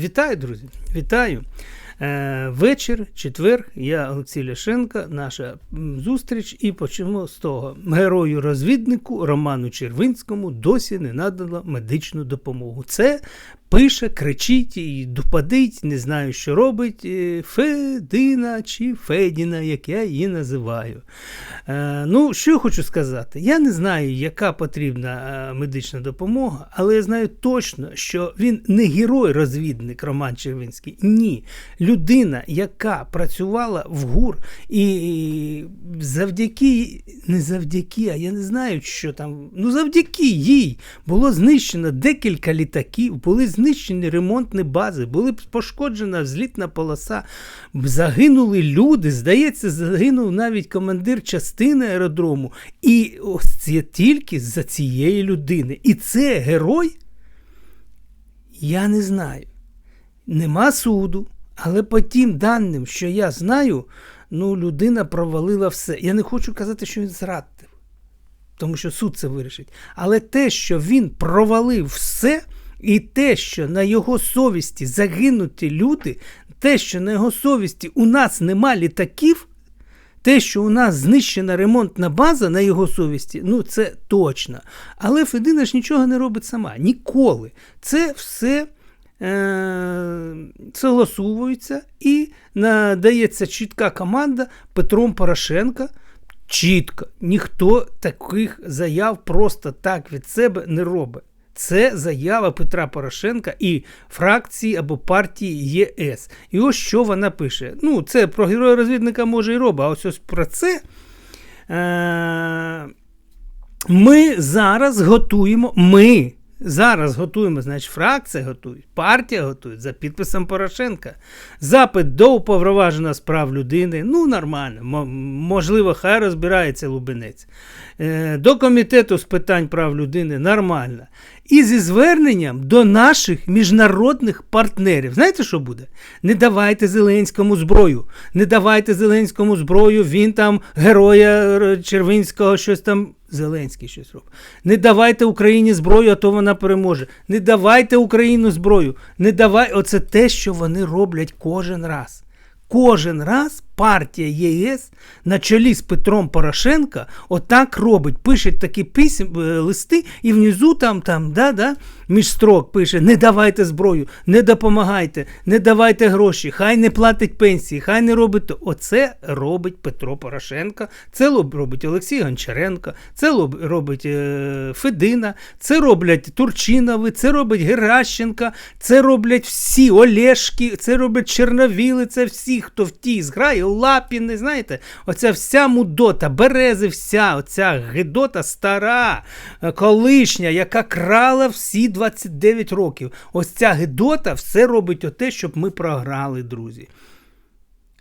Вітаю, друзі! Вітаю! Е, Вечір, четвер, я Олексій Ляшенко, наша зустріч, і почнемо з того. Герою-розвіднику Роману Червинському досі не надано медичну допомогу. Це пише, кричить і дупадить, не знаю, що робить. Е, Федина чи Федіна, як я її називаю. Е, ну, що я хочу сказати? Я не знаю, яка потрібна е, медична допомога, але я знаю точно, що він не герой-розвідник Роман Червинський. Ні. Людина, яка працювала в ГУР, і завдяки, не завдяки, а я не знаю, що там, ну завдяки їй було знищено декілька літаків, були знищені ремонтні бази, були пошкоджена взлітна полоса, загинули люди. Здається, загинув навіть командир частини аеродрому. І ось це тільки за цієї людини. І це герой? Я не знаю. Нема суду, але по тим даним, що я знаю, ну, людина провалила все. Я не хочу казати, що він зрадив, тому що суд це вирішить. Але те, що він провалив все. І те, що на його совісті загинуті люди, те, що на його совісті у нас нема літаків, те, що у нас знищена ремонтна база на його совісті, ну це точно. Але Федина ж нічого не робить сама. Ніколи. Це все е- согласовується і надається чітка команда Петром Порошенка. Чітко, ніхто таких заяв просто так від себе не робить. Це заява Петра Порошенка і фракції або партії ЄС. І ось що вона пише. Ну, це про героя розвідника може і робить, а ось ось про це. Е- Ми зараз готуємо. Ми зараз готуємо, значить, фракція готує, партія готує за підписом Порошенка. Запит до уповноваженого справ людини. Ну, нормально, можливо, хай розбирається Лубенець. Е, до комітету з питань прав людини нормально. І зі зверненням до наших міжнародних партнерів. Знаєте, що буде? Не давайте Зеленському зброю. Не давайте Зеленському зброю, він там героя Червинського щось там. Зеленський щось робить. Не давайте Україні зброю, а то вона переможе. Не давайте Україну зброю. Не давай. Оце те, що вони роблять кожен раз. Кожен раз партія ЄС на чолі з Петром Порошенка отак робить. Пише такі писем, е, листи, і внизу там, там, да, да, між строк пише: не давайте зброю, не допомагайте, не давайте гроші, хай не платить пенсії, хай не робить. Оце робить Петро Порошенко, це робить Олексій Гончаренко, це робить е, Федина, це роблять Турчинови, це робить Геращенка, це роблять всі Олешки, це роблять Черновіли, це всі, хто в тій зграє. Лапіни, знаєте, оця вся мудота, берези, вся оця гидота стара, е, колишня, яка крала всі 29 років. Ось ця гидота все робить оте, щоб ми програли, друзі.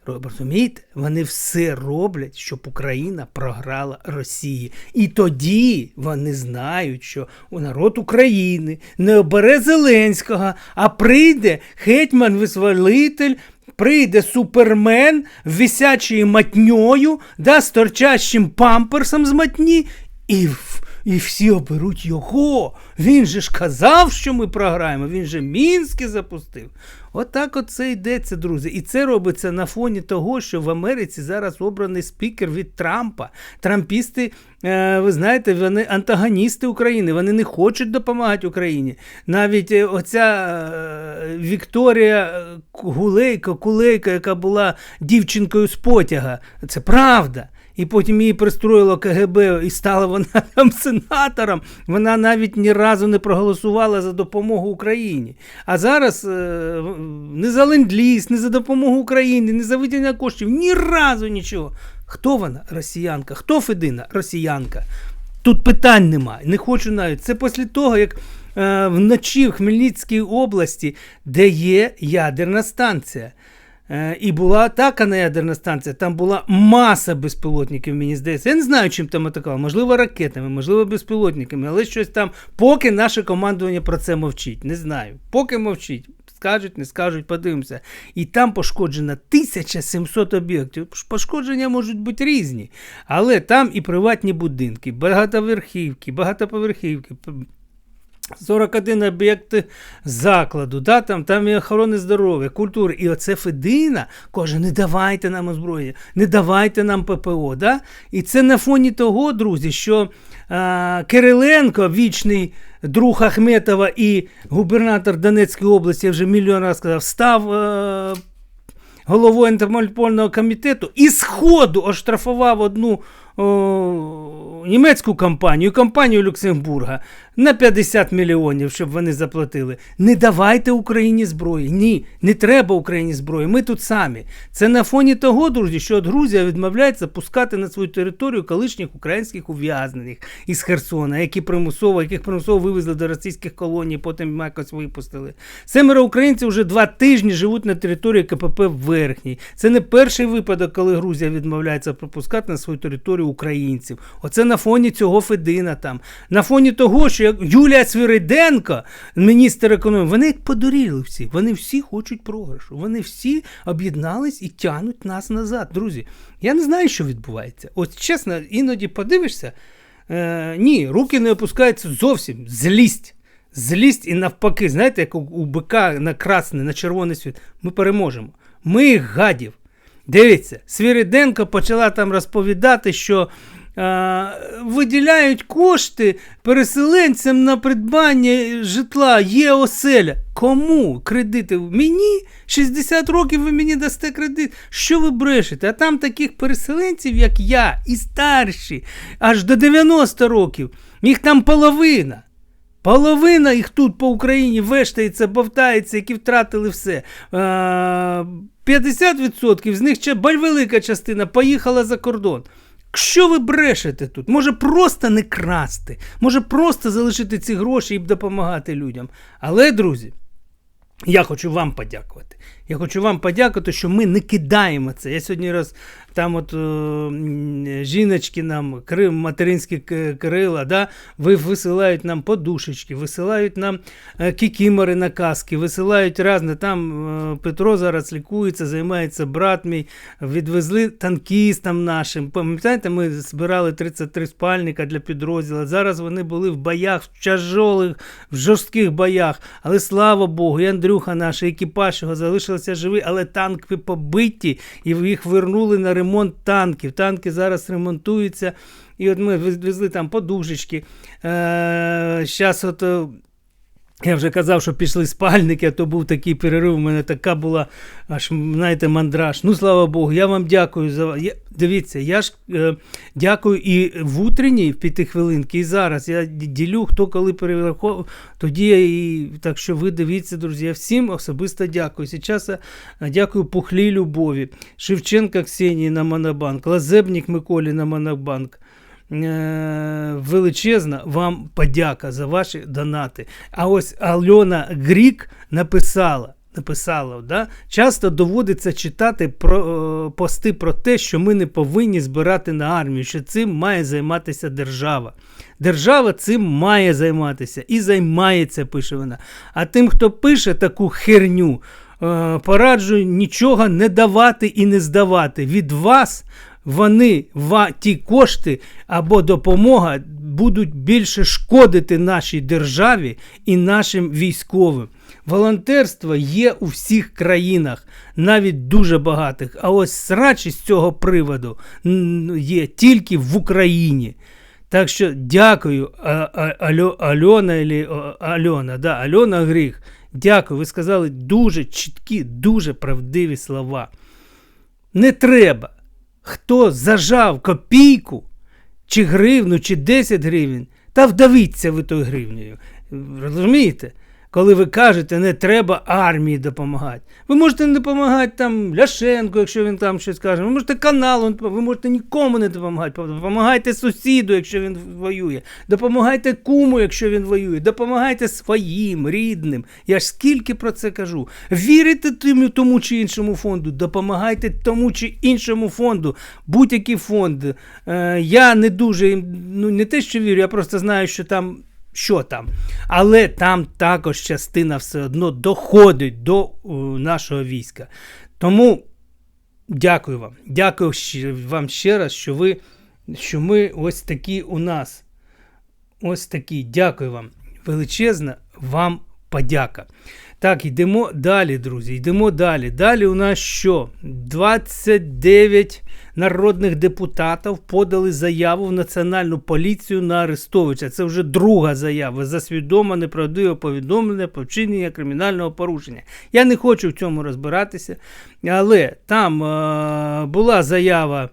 Розумієте, вони все роблять, щоб Україна програла Росії. І тоді вони знають, що у народ України не обере Зеленського, а прийде гетьман-визволитель прийде супермен висячою матньою, да, з торчащим памперсом з матні, і і всі оберуть його. Він же ж казав, що ми програємо, він же Мінське запустив. Отак от це йдеться, друзі. І це робиться на фоні того, що в Америці зараз обраний спікер від Трампа. Трампісти, е, ви знаєте, вони антагоністи України, вони не хочуть допомагати Україні. Навіть е, оця е, Вікторія Гулейко, Кулейко, яка була дівчинкою з потяга, це правда і потім її пристроїло КГБ, і стала вона там сенатором. Вона навіть ні разу не проголосувала за допомогу Україні. А зараз е, не за ленд-ліз, не за допомогу Україні, не за виділення коштів, ні разу нічого. Хто вона? Росіянка? Хто Федина? Росіянка. Тут питань немає. Не хочу навіть. Це після того, як е, вночі в Хмельницькій області, де є ядерна станція. Е, і була атака на ядерна станція, там була маса безпілотників, мені здається. Я не знаю, чим там атакували. Можливо, ракетами, можливо, безпілотниками, але щось там, поки наше командування про це мовчить. Не знаю. Поки мовчить. Скажуть, не скажуть, подивимося. І там пошкоджено 1700 об'єктів. Пошкодження можуть бути різні. Але там і приватні будинки, багатоверхівки, багатоповерхівки, 41 об'єкти закладу, да, там, там і охорони здоров'я, культури. І оце Федина каже: не давайте нам озброєння, не давайте нам ППО. Да? І це на фоні того, друзі, що а, Кириленко, вічний друг Ахметова і губернатор Донецької області, я вже мільйон разів сказав, став. А, Головою антимонопольного комітету і сходу оштрафував одну о, німецьку компанію, компанію Люксембурга на 50 мільйонів, щоб вони заплатили. Не давайте Україні зброї. Ні, не треба Україні зброї. Ми тут самі. Це на фоні того, друзі, що Грузія відмовляється пускати на свою територію колишніх українських ув'язнених із Херсона, які примусово, яких примусово вивезли до російських колоній, потім якось випустили. Семеро українців вже два тижні живуть на території КПП Верхній. Це не перший випадок, коли Грузія відмовляється пропускати на свою територію українців. Оце на фоні цього Федина там. На фоні того, що Юлія Свириденко, міністр економіки, вони як подуріли всі. Вони всі хочуть програшу. Вони всі об'єднались і тягнуть нас назад. Друзі, я не знаю, що відбувається. От чесно, іноді подивишся. Е, ні, руки не опускаються зовсім. Злість. Злість і навпаки, знаєте, як у, бика на красний, на червоний світ. Ми переможемо. Ми їх гадів. Дивіться, Свіриденко почала там розповідати, що виділяють кошти переселенцям на придбання житла, є оселя. Кому кредити? Мені 60 років ви мені дасте кредит. Що ви брешете? А там таких переселенців, як я, і старші, аж до 90 років, їх там половина. Половина їх тут по Україні вештається, бовтається, які втратили все. Е, 50% з них ще велика частина поїхала за кордон. Що ви брешете тут? Може просто не красти, може просто залишити ці гроші і допомагати людям. Але, друзі, я хочу вам подякувати. Я хочу вам подякувати, що ми не кидаємо це. Я сьогодні раз там от е, жіночки нам, Крим, материнські крила, да, ви висилають нам подушечки, висилають нам е, кікімори на каски, висилають разне. Там е, Петро зараз лікується, займається брат мій, відвезли танкістам нашим. Пам'ятаєте, ми збирали 33 спальника для підрозділу. Зараз вони були в боях, в тяжолих, в жорстких боях. Але слава Богу, і Андрюха наш, і екіпаж його залишилися живі, але танки побиті, і їх вернули на ремонт танків. Танки зараз ремонтуються. І от ми везли там подушечки. Зараз е, от. Е, я вже казав, що пішли спальники, а то був такий перерив. У мене така була аж, знаєте, мандраж. Ну, слава Богу, я вам дякую за. Я, Дивіться, я ж е, дякую і в утренній в п'ятихвилинки, і зараз. Я ділю, хто коли перераховував, тоді я і так що ви дивіться, друзі. Я всім особисто дякую. Зараз я дякую Пухлій Любові, Шевченка Ксенії на Монобанк, Лазебник Миколі на Монобанк. Е, величезна вам подяка за ваші донати. А ось Альона Грік написала. Написала, да? часто доводиться читати про, е, пости про те, що ми не повинні збирати на армію, що цим має займатися держава. Держава цим має займатися і займається, пише вона. А тим, хто пише таку херню, е, пораджую нічого не давати і не здавати. Від вас вони ті кошти або допомога будуть більше шкодити нашій державі і нашим військовим. Волонтерство є у всіх країнах, навіть дуже багатих. А ось срачі з цього приводу є тільки в Україні. Так що дякую, Альона Альона, да, Альона Гріх. Дякую. Ви сказали дуже чіткі, дуже правдиві слова. Не треба хто зажав копійку, чи гривну, чи 10 гривень, та вдавіться ви тою гривнею. Розумієте? Коли ви кажете, не треба армії допомагати. Ви можете не допомагати там Ляшенко, якщо він там щось каже. Ви можете каналу, ви можете нікому не допомагати. Допомагайте сусіду, якщо він воює. Допомагайте куму, якщо він воює. Допомагайте своїм, рідним. Я ж скільки про це кажу. Вірите тому чи іншому фонду, допомагайте тому чи іншому фонду. Будь-який фонд. Е, я не дуже ну не те, що вірю, я просто знаю, що там що там. Але там також частина все одно доходить до нашого війська. Тому дякую вам. Дякую вам ще раз, що ви, що ми ось такі у нас. Ось такі. Дякую вам. величезна вам подяка. Так, йдемо далі, друзі. Йдемо далі. Далі у нас що? 29 народних депутатів подали заяву в Національну поліцію на Арестовича. Це вже друга заява за свідоме неправдиве повідомлення про вчинення кримінального порушення. Я не хочу в цьому розбиратися, але там е- була заява.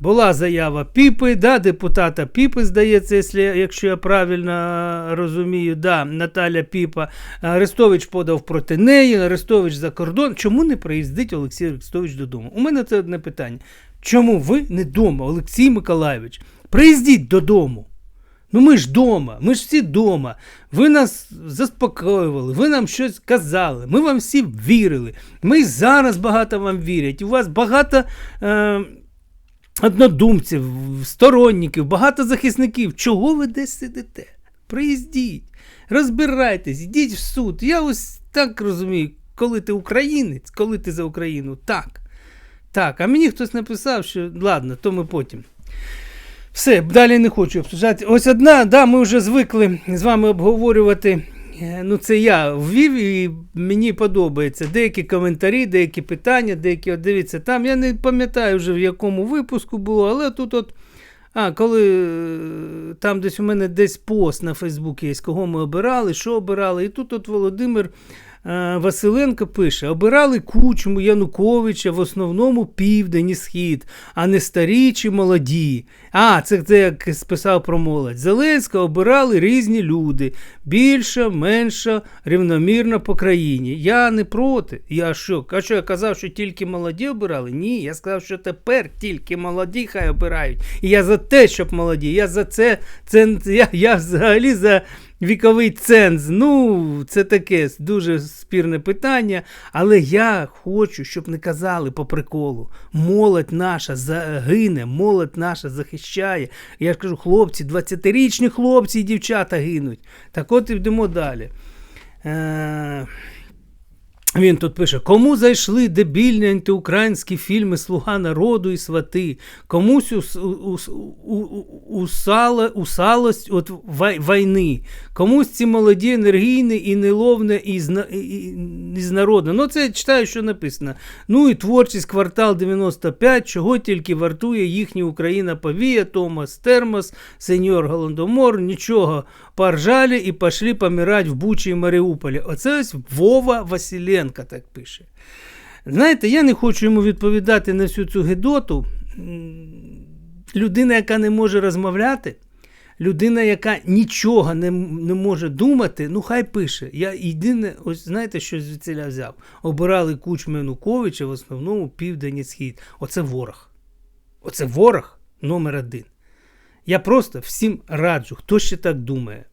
Була заява Піпи, да, депутата Піпи, здається, якщо, я правильно розумію, да, Наталя Піпа. Арестович подав проти неї, Арестович за кордон. Чому не приїздить Олексій Арестович додому? У мене це одне питання. Чому ви не вдома, Олексій Миколайович? Приїздіть додому. Ну ми ж вдома, ми ж всі вдома. Ви нас заспокоювали, ви нам щось казали, ми вам всі вірили. Ми зараз багато вам вірять. У вас багато. Е- однодумців, сторонників, багато захисників. Чого ви десь сидите? Приїздіть, розбирайтесь, йдіть в суд. Я ось так розумію, коли ти українець, коли ти за Україну, так. Так, а мені хтось написав, що ладно, то ми потім. Все, далі не хочу обсуждати. Ось одна, да, ми вже звикли з вами обговорювати ну, це я ввів і мені подобається. Деякі коментарі, деякі питання, деякі, от дивіться, там я не пам'ятаю вже в якому випуску було, але тут от. А, коли е, там десь у мене десь пост на Фейсбуці є, кого ми обирали, що обирали. І тут от Володимир Е, Василенко пише: обирали кучму Януковича в основному південь і схід, а не старі чи молоді. А, це це як списав про молодь. Зеленського обирали різні люди, більше, менше, рівномірно по країні. Я не проти. Я що? А що я казав, що тільки молоді обирали? Ні, я сказав, що тепер тільки молоді хай обирають. І я за те, щоб молоді. Я за це, це я, я взагалі за віковий ценз. Ну, це таке дуже спірне питання. Але я хочу, щоб не казали по приколу. Молодь наша загине, молодь наша захищає. Я ж кажу, хлопці, 20-річні хлопці і дівчата гинуть. Так от йдемо далі. Е- він тут пише: кому зайшли дебільні антиукраїнські фільми Слуга народу і свати, комусь усалость от війни, комусь ці молоді, енергійні і неловне із, із народу. Ну, це я читаю, що написано. Ну і творчість квартал 95, чого тільки вартує їхня Україна повія, Томас Термос, сеньор Голодомор, нічого поржали і пішли помирати в Бучі і Маріуполі. Оце ось Вова Василенко так пише. Знаєте, я не хочу йому відповідати на всю цю гедоту. Людина, яка не може розмовляти, людина, яка нічого не не може думати, ну хай пише. Я єдине, ось знаєте, що звідсіля взяв? Обирали кучму Януковича в основному південь і схід. Оце ворог. Оце ворог номер один. Я просто всім раджу, хто ще так думає.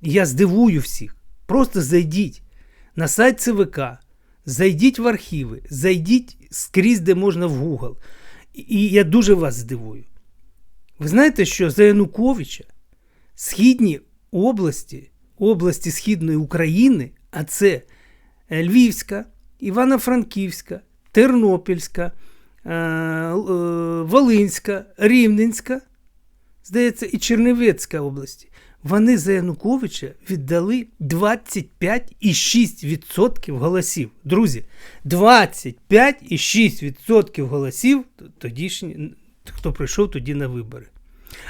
Я здивую всіх. Просто зайдіть на сайт ЦВК, зайдіть в архіви, зайдіть скрізь, де можна в Google. І я дуже вас здивую. Ви знаєте, що за Януковича східні області, області Східної України, а це Львівська, Івано-Франківська, Тернопільська. Е, е, Волинська, Рівненська, здається, і Чернівецька області. Вони за Януковича віддали 25,6% голосів. Друзі, 25,6% голосів тодішні, хто прийшов тоді на вибори.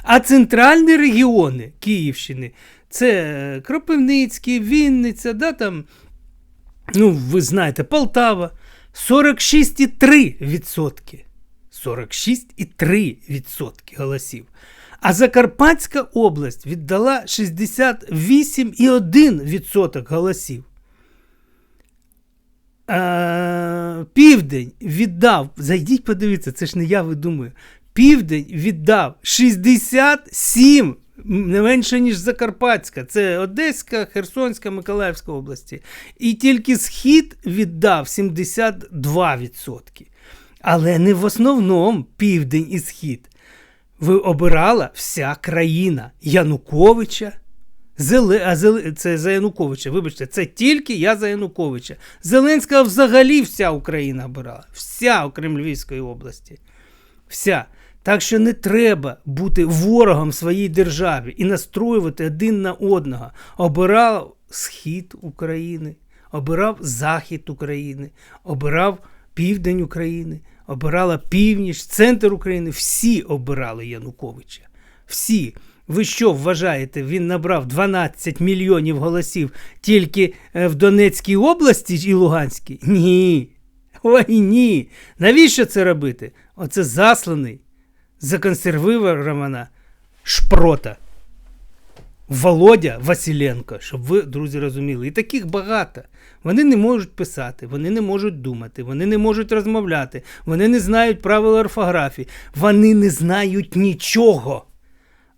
А центральні регіони Київщини це Кропивницький, Вінниця, да, там, ну, ви знаєте, Полтава. 46,3%. 46,3% голосів. А Закарпатська область віддала 68,1% голосів. А, Південь віддав, зайдіть, подивіться, це ж не я видумую. Південь віддав 67 не менше, ніж Закарпатська. Це Одеська, Херсонська, Миколаївська області. І тільки Схід віддав 72%. Але не в основному південь і схід. Ви обирала вся країна Януковича. Зеле... А Зеле... Це за Януковича. Вибачте, це тільки я за Януковича. Зеленська взагалі вся Україна обирала. Вся, окрім Львівської області. Вся. Так що не треба бути ворогом своїй державі і настроювати один на одного. Обирав схід України, обирав захід України, обирав південь України, обирала північ, центр України. Всі обирали Януковича. Всі. Ви що вважаєте, він набрав 12 мільйонів голосів тільки е, в Донецькій області і Луганській? Ні. Ой ні. Навіщо це робити? Оце засланий, законсервирована шпрота. Володя Василенко, щоб ви, друзі, розуміли. І таких багато. Вони не можуть писати, вони не можуть думати, вони не можуть розмовляти, вони не знають правил орфографії, вони не знають нічого.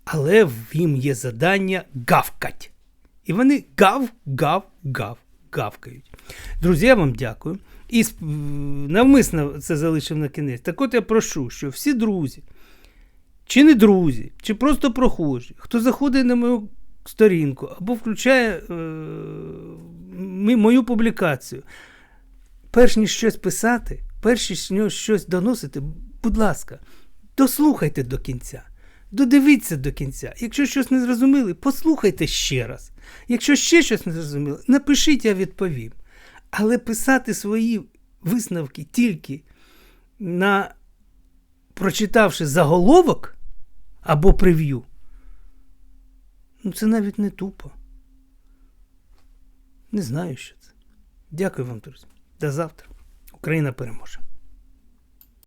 Але їм є завдання гавкать. І вони гав, гав, гав, гавкають. Друзі, я вам дякую. І навмисно це залишив на кінець. Так от я прошу, що всі друзі, чи не друзі, чи просто прохожі, хто заходить на мою сторінку або включає е, мою публікацію, перш ніж щось писати, перш ніж щось доносити, будь ласка, дослухайте до кінця. Додивіться до кінця. Якщо щось не зрозуміли, послухайте ще раз. Якщо ще щось не зрозуміли, напишіть, я відповім. Але писати свої висновки тільки на прочитавши заголовок або прев'ю, ну це навіть не тупо. Не знаю, що це. Дякую вам, друзі. До завтра. Україна переможе.